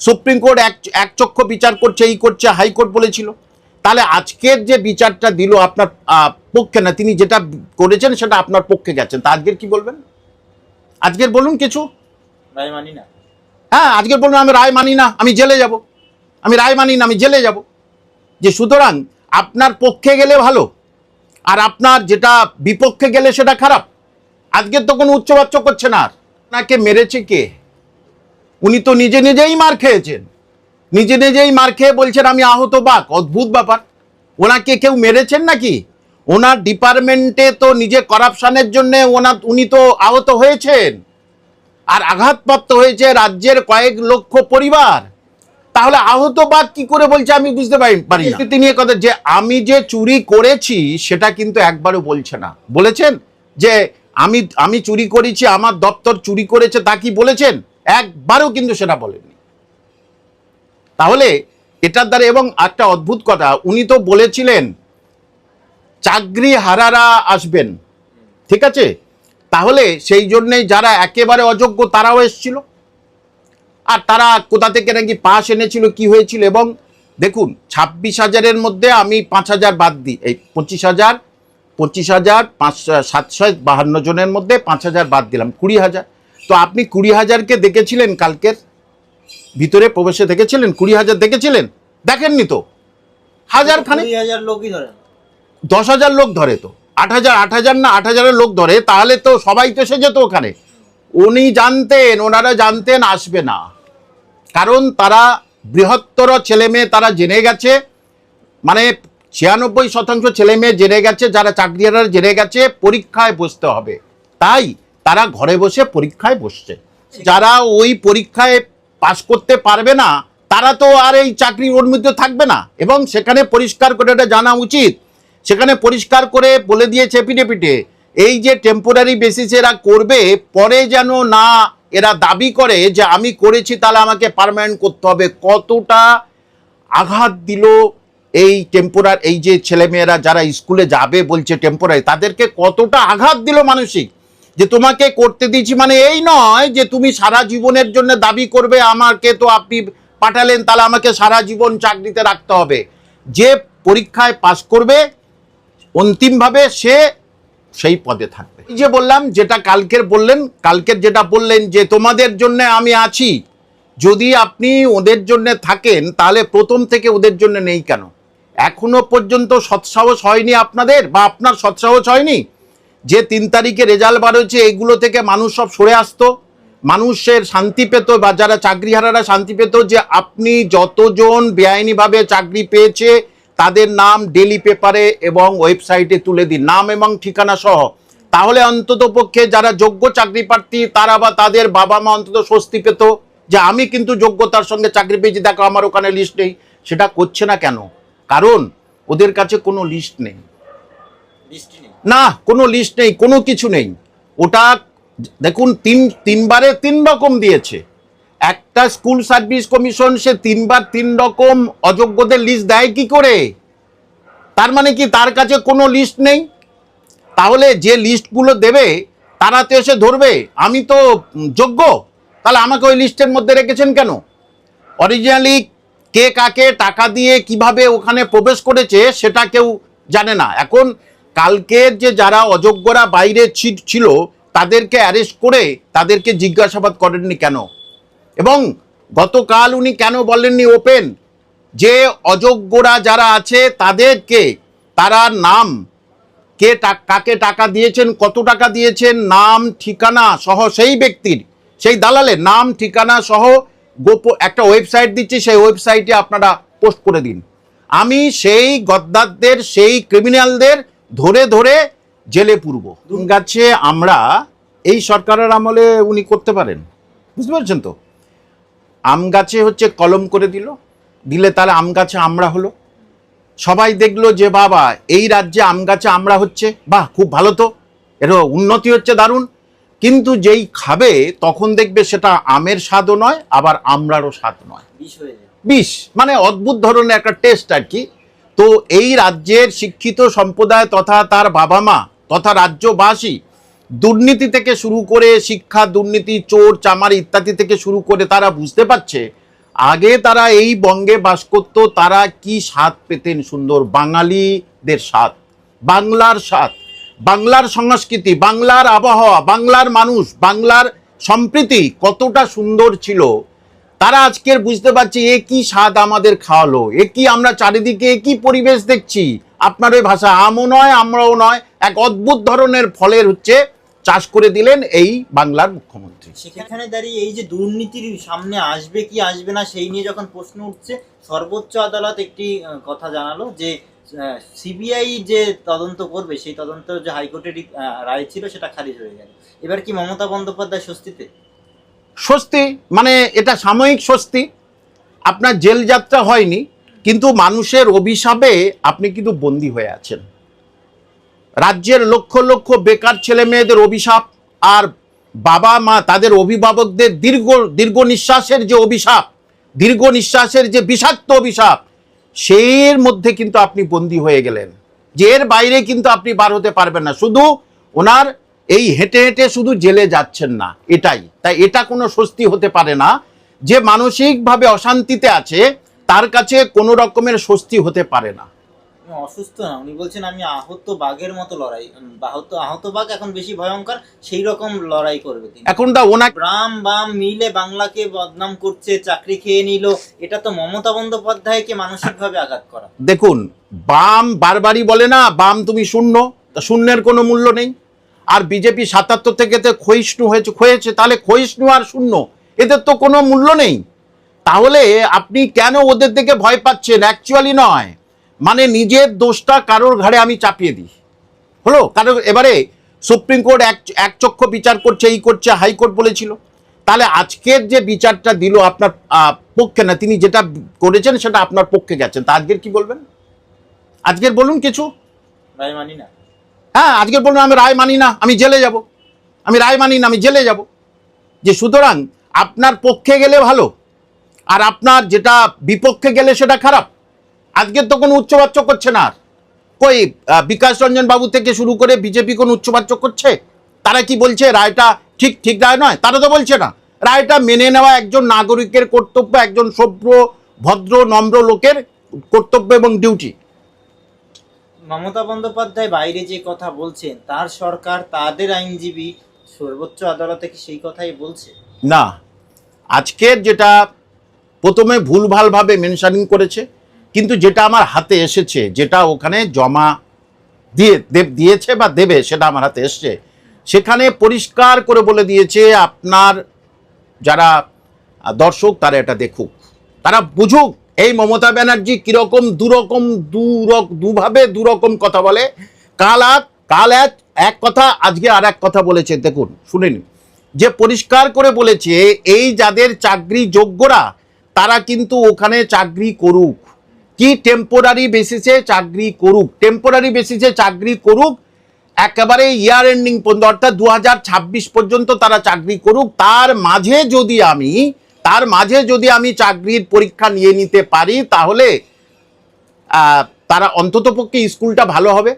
Supreme court এক একচক্ষ বিচার করছে এই করছে হাইকোর্ট বলেছিল। তাহলে আজকের যে বিচারটা দিল আপনার পক্ষে না তিনি যেটা করেছেন সেটা আপনার পক্ষে গেছেন তা আজকের কি বলবেন? আজকের বলুন কিছু। রায় মানি না। হ্যাঁ আজকের বলুন আমি রায় মানি না আমি জেলে যাব। আমি রায় মানি না আমি জেলে যাব। যে সুতরাং আপনার পক্ষে গেলে ভালো আর আপনার যেটা বিপক্ষে গেলে সেটা খারাপ। আজকের তো কোনো উচ্চবাচ্য করছে না। আর আপনাকে মেরেছে কে? উনি তো নিজে নিজেই মার খেয়েছেন। নিজে নিজেই মার খেয়ে বলছেন, আমি আহত বাক অদ্ভুত ব্যাপার। ওনাকে কেউ মেরেছেন নাকি? ওনার ডিপার্টমেন্টে তো নিজে করাপশনের জন্য ওনার উনি তো আহত হয়েছেন। আর আঘাতপ্রাপ্ত হয়েছে রাজ্যের কয়েক লক্ষ পরিবার। তাহলে আহত বাদ কি করে বলছে আমি বুঝতে পারি তিনি কথা যে আমি যে চুরি করেছি, সেটা কিন্তু একবারও বলছে না। বলেছেন? যে আমি আমি চুরি করেছি, আমার দপ্তর চুরি করেছে তা কি বলেছেন? একবারও কিন্তু সেটা বলেননি। তাহলে এটার দ্বারা এবং একটা অদ্ভুত কথা, উনি তো বলেছিলেন, চাকরি হারারা আসবেন। ঠিক আছে? তাহলে সেই জন্যেই যারা একেবারে অযোগ্য তারাও এসছিল। আর তারা কোথা থেকে নাকি পাস এনেছিল, কি হয়েছিল? এবং দেখুন, ছাব্বিশ হাজারের মধ্যে আমি পাঁচ হাজার বাদ দিই। এই পঁচিশ হাজার পঁচিশ হাজার পাঁচ সাতশো বাহান্ন জনের মধ্যে পাঁচ হাজার বাদ দিলাম। কুড়ি হাজার। তো আপনি কুড়ি হাজারকে দেখেছিলেন কালকের? ভিতরে প্রবেশে দেখেছিলেন? কুড়ি হাজার দেখেছিলেন? দেখেননি তো। হাজার খানে লোকই ধরেন দশ হাজার লোক ধরে তো। আট হাজার আট হাজার না আট হাজারের লোক ধরে তাহলে তো সবাই তো এসে যেত ওখানে। উনি জানতেন ওনারা জানতেন আসবে না। কারণ তারা বৃহত্তর ছেলে মেয়ে তারা জেনে গেছে। মানে ছিয়ানব্বই শতাংশ ছেলে মেয়ে জেনে গেছে যারা চাকরিয়ারা জেনে গেছে পরীক্ষায় বসতে হবে। তাই তারা ঘরে বসে পরীক্ষায় বসছে। যারা ওই পরীক্ষায় পাশ করতে পারবে না, তারা তো আর এই চাকরির ওর মধ্যে থাকবে না। এবং সেখানে পরিষ্কার করে এটা জানা উচিত। সেখানে পরিষ্কার করে বলে দিয়েছে পিঠে পিঠে এই যে টেম্পোরারি বেসিসে এরা করবে, পরে যেন না এরা দাবি করে যে আমি করেছি তাহলে আমাকে পার্মানেন্ট করতে হবে। কতটা আঘাত দিল এই টেম্পোরার এই যে ছেলেমেয়েরা যারা স্কুলে যাবে বলছে টেম্পোরারি তাদেরকে কতটা আঘাত দিল মানসিক? যে তোমাকে করতে দিয়েছি মানে এই নয় যে তুমি সারা জীবনের জন্য দাবি করবে, আমাকে তো আপনি পাঠালেন, তাহলে আমাকে সারা জীবন চাকরিতে রাখতে হবে। যে পরীক্ষায় পাশ করবে, অন্তিমভাবে সে সেই পদে থাকবে। যে বললাম, যেটা কালকের বললেন, কালকের যেটা বললেন যে তোমাদের জন্য আমি আছি, যদি আপনি ওদের জন্য থাকেন, তাহলে প্রথম থেকে ওদের জন্য নেই কেন? এখনও পর্যন্ত সৎসাহস হয়নি আপনাদের, বা আপনার সৎসাহস হয়নি? যে তিন তারিখে রেজাল্ট বার হয়েছে, এগুলো থেকে মানুষ সব সরে আসতো। মানুষের শান্তি পেত বা যারা চাকরিহারারা শান্তি পেত যে আপনি যতজন বেআইনিভাবে চাকরি পেয়েছে, তাদের নাম ডেলি পেপারে এবং ওয়েবসাইটে তুলে দিন, নাম এবং ঠিকানা সহ। তাহলে অন্তত পক্ষে যারা যোগ্য চাকরি প্রার্থী, তারা বা তাদের বাবা মা অন্তত স্বস্তি পেত যে আমি কিন্তু যোগ্যতার সঙ্গে চাকরি পেয়েছি, দেখো আমার ওখানে লিস্ট নেই। সেটা করছে না কেন? কারণ ওদের কাছে কোনো লিস্ট নেই নেই। না, কোনো লিস্ট নেই, কোনো কিছু নেই। ওটা দেখুন, তিন, তিনবারে তিন রকম দিয়েছে। একটা স্কুল সার্ভিস কমিশন, সে তিনবার তিন রকম অযোগ্যদের লিস্ট দেয় কি করে? তার মানে কি তার কাছে কোনো লিস্ট নেই? তাহলে যে লিস্টগুলো দেবে, তারা তো এসে ধরবে, আমি তো যোগ্য? তাহলে আমাকে ওই লিস্টের মধ্যে রেখেছেন কেন? অরিজিনালি কে কাকে টাকা দিয়ে কীভাবে ওখানে প্রবেশ করেছে, সেটা কেউ জানে না। এখন কালকের যে যারা অযোগ্যরা বাইরে ছিল, তাদেরকে অ্যারেস্ট করে তাদেরকে জিজ্ঞাসাবাদ করেননি কেন? এবং গতকাল উনি কেন বলেননি ওপেন যে অযোগ্যরা যারা আছে, তাদেরকে তারা নাম, কে কাকে টাকা দিয়েছেন, কত টাকা দিয়েছেন, নাম, ঠিকানা সহ সেই ব্যক্তির, সেই দালালের নাম, ঠিকানা সহ গোপ একটা ওয়েবসাইট দিচ্ছি, সেই ওয়েবসাইটে আপনারা পোস্ট করে দিন। আমি সেই গদ্দারদের, সেই ক্রিমিনালদের ধরে ধরে জেলে পুরব। গাছে আমরা এই সরকারের আমলে উনি করতে পারেন। বুঝতে পারছেন তো? আম গাছে হচ্ছে কলম করে দিল দিলে তাহলে আম গাছে আমরা হলো। সবাই দেখল যে বাবা এই রাজ্যে আম গাছে আমরা হচ্ছে বাহ খুব ভালো তো এর উন্নতি হচ্ছে দারুণ। কিন্তু যেই খাবে তখন দেখবে সেটা আমের স্বাদও নয় আবার আমরারও স্বাদ নয়। বিষ মানে অদ্ভুত ধরনের একটা টেস্ট আর কি। তো এই রাজ্যের শিক্ষিত সম্প্রদায় তথা তার বাবা মা তথা রাজ্যবাসী দুর্নীতি থেকে শুরু করে শিক্ষা, দুর্নীতি, চোর, চামার ইত্যাদি থেকে শুরু করে তারা বুঝতে পারছে, আগে তারা এই বঙ্গে বাস করত, তারা কি স্বাদ পেতেন সুন্দর? বাঙালিদের স্বাদ, বাংলার স্বাদ, বাংলার সংস্কৃতি, বাংলার আবহাওয়া, বাংলার মানুষ, বাংলার সম্প্রীতি কতটা সুন্দর ছিল তারা আজকের বুঝতে পারছে এ কি স্বাদ আমাদের খাওয়ালো, এ কি আমরা চারিদিকে, এ কি পরিবেশ দেখছি। আপনার ওই ভাষা, আমও নয়, আমরাও নয়, এক অদ্ভুত ধরনের ফলের হচ্ছে চাষ করে দিলেন এই বাংলার মুখ্যমন্ত্রী। সেখানে দাঁড়িয়ে এই যে দুর্নীতির সামনে আসবে কি আসবে না, সেই নিয়ে যখন প্রশ্ন উঠছে, সর্বোচ্চ আদালত একটি কথা জানালো যে সিবিআই যে তদন্ত করবে, সেই তদন্ত যে হাইকোর্টের রায় ছিল, সেটা খারিজ হয়ে গেল। এবার কি মমতা বন্দ্যোপাধ্যায় স্বস্তিতে? স্বস্তি মানে এটা সাময়িক স্বস্তি। আপনার জেল যাত্রা হয়নি, কিন্তু মানুষের অভিশাপে আপনি কিন্তু বন্দী হয়ে আছেন। রাজ্যের লক্ষ লক্ষ বেকার ছেলে মেয়েদের অভিশাপ আর বাবা মা, তাদের অভিভাবকদের দীর্ঘ দীর্ঘ নিঃশ্বাসের যে অভিশাপ, দীর্ঘ নিঃশ্বাসের যে বিষাক্ত অভিশাপ সেই মধ্যে কিন্তু আপনি বন্দী হয়ে গেলেন। যে এর বাইরে কিন্তু আপনি বার হতে পারবেন না। শুধু ওনার এই হেঁটে হেঁটে শুধু জেলে যাচ্ছেন না এটাই। তাই এটা কোনো স্বস্তি হতে পারে না। যে মানসিকভাবে অশান্তিতে আছে তার কাছে কোনো রকমের স্বস্তি হতে পারে না। অসুস্থ না উনি বলছেন আমি আহত বাঘের মতো লড়াই আহত আহত বাঘ এখন বেশি ভয়ঙ্কর সেই রকম লড়াই করবে তিনি। এখনটা ওনাকে রাম বাম মিলে বাংলাকে বদনাম করছে চাকরি খেয়ে নিল এটা তো মমতা বন্দ্যোপাধ্যায়কে মানসিকভাবে আঘাত করা। দেখুন বাম বারবারই বলে না বাম তুমি শূন্য তা শূন্যের কোনো মূল্য নেই। আর বিজেপি সাতাত্তর থেকে তো ক্ষয়িষ্ণু হয়েছে, ক্ষয়েছে, তাহলে ক্ষয়িষ্ণু আর শূন্য, এদের তো কোনো মূল্য নেই। তাহলে আপনি কেন ওদের থেকে ভয় পাচ্ছেন? অ্যাকচুয়ালি নয়। মানে নিজের দোষটা কারোর ঘাড়ে আমি চাপিয়ে দিই। হলো? কারণ এবারে সুপ্রিম কোর্ট এক এক চক্ষ বিচার করছে, এই করছে হাইকোর্ট বলেছিল। তাহলে আজকের যে বিচারটা দিল আপনার পক্ষে না, তিনি যেটা করেছেন সেটা আপনার পক্ষে গেছেন। তা আজকের কি বলবেন? আজকের বলুন কিছু। মানি না। হ্যাঁ আজকে বলুন আমি রায় মানি না, আমি জেলে যাব। আমি রায় মানি না, আমি জেলে যাব। যে সুতরাং আপনার পক্ষে গেলে ভালো, আর আপনার যেটা বিপক্ষে গেলে সেটা খারাপ। আজকের তো কোনো উচ্চবাচ্য করছে না আর। কই বিকাশ রঞ্জন বাবু থেকে শুরু করে বিজেপি কোনো উচ্চবাচ্য করছে? তারা কি বলছে রায়টা ঠিক ঠিক রায় নয়? তারা তো বলছে না। রায়টা মেনে নেওয়া একজন নাগরিকের কর্তব্য, একজন সভ্য, ভদ্র, নম্র লোকের কর্তব্য এবং ডিউটি। মমতা বন্দ্যোপাধ্যায় বাইরে যে কথা বলছেন, তার সরকার তাদের আইনজীবী সর্বোচ্চ আদালতে কি সেই কথাই বলছে? না। আজকের যেটা প্রথমে ভুলভালভাবে মেনশানিং করেছে, কিন্তু যেটা আমার হাতে এসেছে, যেটা ওখানে জমা দিয়ে দেব- দিয়েছে বা দেবে সেটা আমার হাতে এসছে, সেখানে পরিষ্কার করে বলে দিয়েছে আপনার যারা দর্শক, তারা এটা দেখুক। তারা বুঝুক এই মমতা ব্যানার্জি কীরকম দুরকম দুরক দুভাবে দুরকম কথা বলে। কাল এক কাল এক এক কথা, আজকে আর এক কথা বলেছে। দেখুন, শুনে নিন। যে পরিষ্কার করে বলেছে, এই যাদের চাকরি যোগ্যরা তারা কিন্তু ওখানে চাকরি করুক। কি টেম্পোরারি বেসিসে চাকরি করুক? টেম্পোরারি বেসিসে চাকরি করুক, একেবারে ইয়ার এন্ডিং পর্যন্ত, অর্থাৎ দু হাজার ছাব্বিশ পর্যন্ত তারা চাকরি করুক। তার মাঝে যদি আমি তার মাঝে যদি আমি চাকরির পরীক্ষা নিয়ে নিতে পারি, তাহলে তারা অন্ততপক্ষে স্কুলটা ভালো হবে।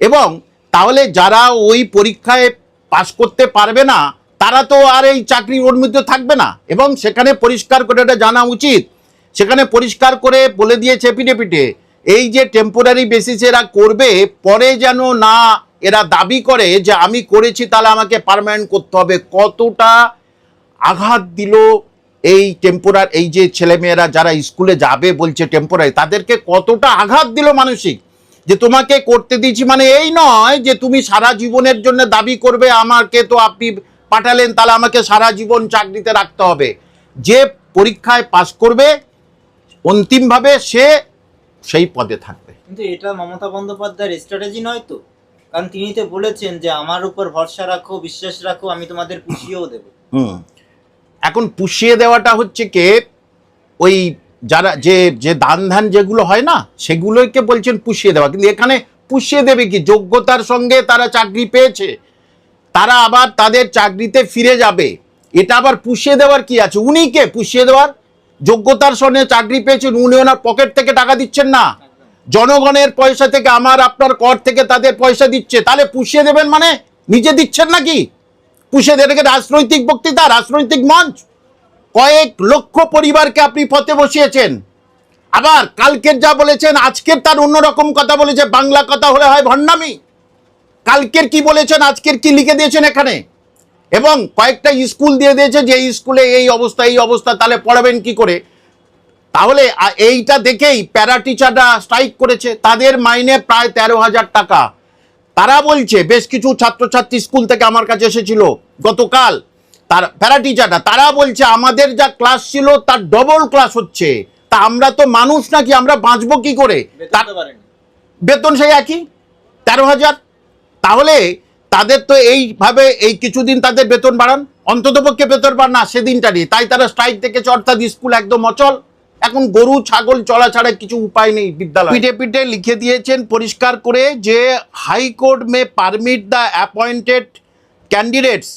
এবং তাহলে যারা ওই পরীক্ষায় পাশ করতে পারবে না, তারা তো আর এই চাকরির মধ্যে থাকবে না। এবং সেখানে পরিষ্কার করে এটা জানা উচিত। সেখানে পরিষ্কার করে বলে দিয়েছে পিঠে পিঠে এই যে টেম্পোরারি বেসিসে এরা করবে, পরে যেন না এরা দাবি করে যে আমি করেছি, তাহলে আমাকে পার্মানেন্ট করতে হবে। কতটা আঘাত দিল এই টেম্পোরার এই যে ছেলেমেয়েরা যারা স্কুলে যাবে বলছে টেম্পোরারি তাদেরকে কতটা আঘাত দিল মানসিক? যে তোমাকে করতে দিয়েছি মানে এই নয় যে তুমি সারা জীবনের জন্য দাবি করবে আমাকে তো আপনি পাঠালেন তাহলে আমাকে সারা জীবন চাকরিতে রাখতে হবে। যে পরীক্ষায় পাশ করবে অন্তিমভাবে সে সেই পদে থাকবে। কিন্তু এটা মমতা বন্দ্যোপাধ্যায়ের স্ট্র্যাটেজি নয় তো? কারণ তিনি তো বলেছেন যে আমার উপর ভরসা রাখো বিশ্বাস রাখো আমি তোমাদের পুষিয়েও দেবো। হুম। এখন পুষিয়ে দেওয়াটা হচ্ছে কে? ওই যারা যে যে দান ধ্যান যেগুলো হয় না, সেগুলোকে বলছেন পুষিয়ে দেওয়া। কিন্তু এখানে পুষিয়ে দেবে কি? যোগ্যতার সঙ্গে তারা চাকরি পেয়েছে। তারা আবার তাদের চাকরিতে ফিরে যাবে। এটা আবার পুষিয়ে দেওয়ার কি আছে? উনি কে? পুষিয়ে দেওয়ার? যোগ্যতার সঙ্গে চাকরি পেয়েছেন, উনি ওনার পকেট থেকে টাকা দিচ্ছেন না। জনগণের পয়সা থেকে, আমার আপনার কর থেকে তাদের পয়সা দিচ্ছে। তাহলে পুষিয়ে দেবেন মানে নিজে দিচ্ছেন নাকি? পুষে দেবে রাজনৈতিক বক্তৃতা, রাজনৈতিক মঞ্চ। কয়েক লক্ষ পরিবারকে আপনি পথে বসিয়েছেন। আবার কালকের যা বলেছেন, আজকের তার অন্যরকম কথা বলেছে, বাংলা কথা হলে হয় ভণ্ডামি। কালকের কি বলেছেন, আজকের কি লিখে দিয়েছেন এখানে? এবং কয়েকটা স্কুল দিয়ে দিয়েছে যে স্কুলে এই অবস্থা এই অবস্থা, তাহলে পড়াবেন কি করে? তাহলে এইটা দেখেই প্যারা টিচাররা স্ট্রাইক করেছে। তাদের মাইনে প্রায় তেরো হাজার টাকা। তারা বলছে বেশ কিছু ছাত্রছাত্রী স্কুল থেকে আমার কাছে এসেছিল গতকাল। তার প্যারা টিচাররা তারা বলছে আমাদের যা ক্লাস ছিল তার ডবল ক্লাস হচ্ছে। তা আমরা তো মানুষ নাকি আমরা বাঁচবো কি করে? বেতন সেই একই? তেরো হাজার? তাহলে তাদের তো এইভাবে এই কিছুদিন তাদের বেতন বাড়ান? অন্ততপক্ষে বেতন বাড় না সেদিনটা নিয়ে। তাই তারা স্ট্রাইক দেখেছে অর্থাৎ স্কুল একদম অচল। এখন গরু, ছাগল চলা ছাড়া কিছু উপায় নেই বিদ্যালয়। পিঠে পিঠে লিখে দিয়েছেন পরিষ্কার করে যে high court may permit the appointed candidates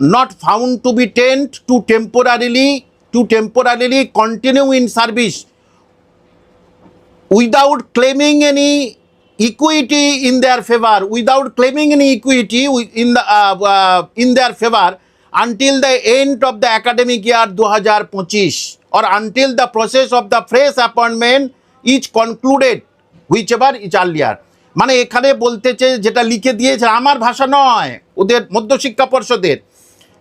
not found to be tent to temporarily to temporarily continue in service without claiming any equity in their favour without claiming any equity in the in their favour until the end of the academic year দু হাজার পঁচিশ or until the process of the fresh appointment is concluded, whichever is earlier. মানে এখানে বলতেছে যেটা লিখে দিয়েছে, আমার ভাষা নয়, ওদের মধ্যশিক্ষা পর্ষদের।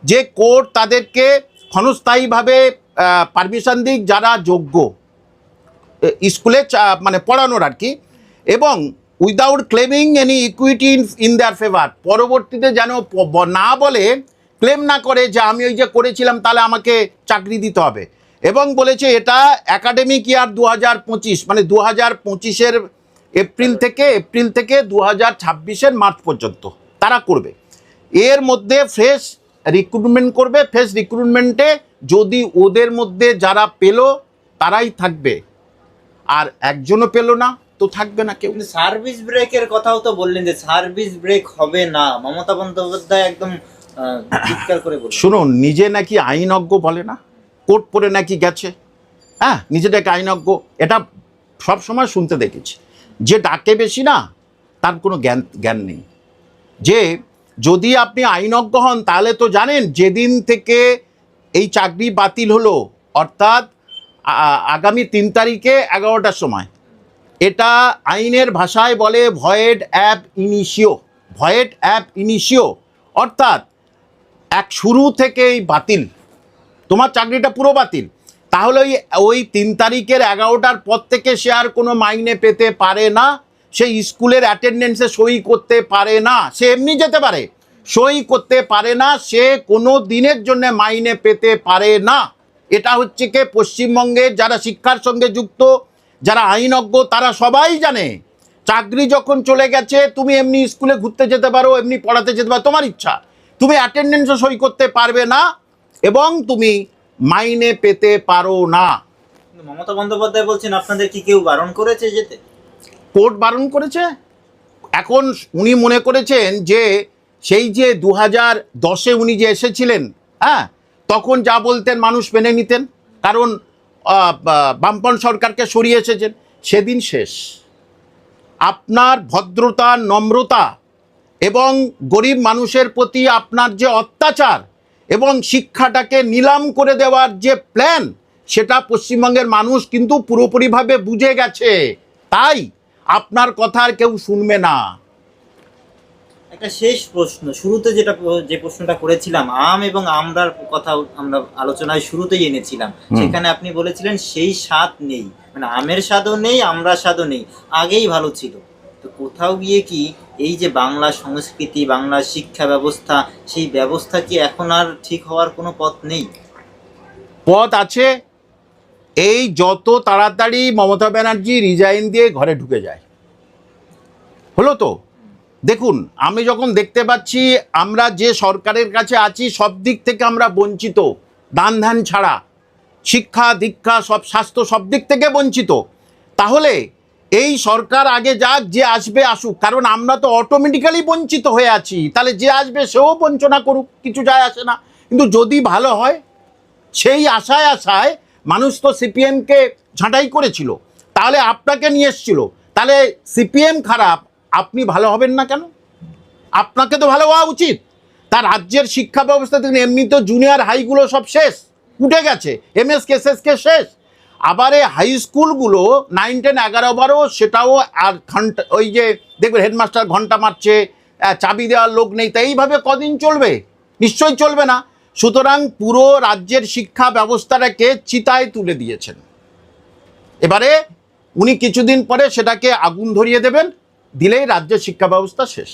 যে কোর্ট তাদেরকে ক্ষণস্থায়ীভাবে পারমিশন দিক, যারা যোগ্য স্কুলে মানে পড়ানোর আর কি, এবং without claiming any equity in their favour পরবর্তীতে যেন না বলে ক্লেম না করে যে আমি ওই যে করেছিলাম, তাহলে আমাকে চাকরি দিতে হবে। এবং বলেছে এটা একাডেমিক ইয়ার দু হাজার পঁচিশ মানে দু হাজার পঁচিশের এপ্রিল থেকে এপ্রিল থেকে দু হাজার ছাব্বিশের মার্চ পর্যন্ত তারা করবে। এর মধ্যে ফ্রেশ রিক্রুটমেন্ট করবে। ফ্রেশ রিক্রুটমেন্টে যদি ওদের মধ্যে যারা পেল তারাই থাকবে। আর একজনও পেল না তো থাকবে না কেউ। সার্ভিস ব্রেকের কথাও তো বললেন যে সার্ভিস ব্রেক হবে না। মমতা বন্দ্যোপাধ্যায় একদম চিৎকার করে শুনুন নিজে নাকি আইনজ্ঞ বলে না? কোর্ট পরে নাকি গেছে? হ্যাঁ নিজেটাকে আইনজ্ঞ, এটা সব সময় শুনতে দেখেছি। যে ডাকে বেশি না, তার কোনো জ্ঞান জ্ঞান নেই। যে যদি আপনি আইনজ্ঞ হন, তাহলে তো জানেন যেদিন থেকে এই চাকরি বাতিল হলো, অর্থাৎ আগামী তিন তারিখে এগারোটার সময়, এটা আইনের ভাষায় বলে void ab initio, void ab initio, অর্থাৎ এক শুরু থেকেই বাতিল। তোমার চাকরিটা পুরো বাতিল। তাহলে ওই ওই তিন তারিখের এগারোটার পর থেকে সে আর কোনো মাইনে পেতে পারে না, সে স্কুলের অ্যাটেন্ডেন্সে সই করতে পারে না, সে এমনি যেতে পারে। সই করতে পারে না, সে কোনো দিনের জন্য মাইনে পেতে পারে না। এটা হচ্ছে কি পশ্চিমবঙ্গের যারা শিক্ষার সঙ্গে যুক্ত, যারা আইনজ্ঞ, তারা সবাই জানে, চাকরি যখন চলে গেছে, তুমি এমনি স্কুলে ঘুরতে যেতে পারো, এমনি পড়াতে যেতে পারো, তোমার ইচ্ছা। তুমি অ্যাটেন্ডেন্সও সই করতে পারবে না এবং তুমি মাইনে পেতে পারো না। মমতা বন্দ্যোপাধ্যায় বলছেন আপনাদের কি কেউ বারণ করেছে যেতে? কোর্ট বারণ করেছে? এখন উনি মনে করেছেন যে সেই যে দু হাজার দশে উনি যে এসেছিলেন হ্যাঁ তখন যা বলতেন মানুষ মেনে নিতেন কারণ বামপন সরকারকে সরিয়ে এসেছেন সেদিন শেষ। আপনার ভদ্রতা নম্রতা এবং গরিব মানুষের প্রতি আপনার যে অত্যাচার এবং শিক্ষাটাকে নিলাম করে দেওয়ার যে প্ল্যান সেটা পশ্চিমবঙ্গের মানুষ কিন্তু পুরোপুরিভাবে বুঝে গেছে। তাই আপনার কথা আর কেউ শুনবে না। একটা শেষ প্রশ্ন শুরুতে যেটা যে প্রশ্নটা করেছিলাম আম এবং আমরার কথা আমরা আলোচনায় শুরুতেই এনেছিলাম। সেখানে আপনি বলেছিলেন সেই স্বাদ নেই। মানে আমের স্বাদও নেই আমরা স্বাদও নেই আগেই ভালো ছিল। তো কোথাও গিয়ে কি এই যে বাংলা সংস্কৃতি, বাংলা শিক্ষা ব্যবস্থা, সেই ব্যবস্থা কি এখন আর ঠিক হওয়ার কোনো পথ নেই? পথ আছে। এই যত তাড়াতাড়ি মমতা ব্যানার্জি রিজাইন দিয়ে ঘরে ঢুকে যায়। হলো তো? দেখুন, আমি যখন দেখতে পাচ্ছি, আমরা যে সরকারের কাছে আছি, সব দিক থেকে আমরা বঞ্চিত। দান ধ্যান ছাড়া। শিক্ষা দীক্ষা সব স্বাস্থ্য সব দিক থেকে বঞ্চিত। তাহলে এই সরকার আগে যাক, যে আসবে আসুক। কারণ আমরা তো অটোমেটিক্যালি বঞ্চিত হয়ে আছি। তাহলে যে আসবে, সেও বঞ্চনা করুক, কিছু যায় আসে না। কিন্তু যদি ভালো হয়, সেই আশায় আশায় মানুষ তো সিপিএমকে ঝাঁটাই করেছিল। তাহলে আপনাকে নিয়ে এসছিল। তাহলে সিপিএম খারাপ, আপনি ভালো হবেন না কেন? আপনাকে তো ভালো হওয়া উচিত। তার রাজ্যের শিক্ষা ব্যবস্থা থেকে এমনি তো জুনিয়র হাইগুলো সব শেষ, উঠে গেছে। এম এস কেসেসকে শেষ। আবার এই হাই স্কুলগুলো নাইন টেন এগারো, বারো, সেটাও আর ঘণ্টা, ওই যে দেখবেন হেডমাস্টার ঘণ্টা মারছে চাবি দেওয়ার লোক নেই তাই এইভাবে কদিন চলবে? নিশ্চয়ই চলবে না। সুতরাং পুরো রাজ্যের শিক্ষা ব্যবস্থাটাকে চিতায় তুলে দিয়েছেন। এবারে উনি কিছুদিন পরে সেটাকে আগুন ধরিয়ে দেবেন, দিলেই রাজ্যের শিক্ষা ব্যবস্থা শেষ।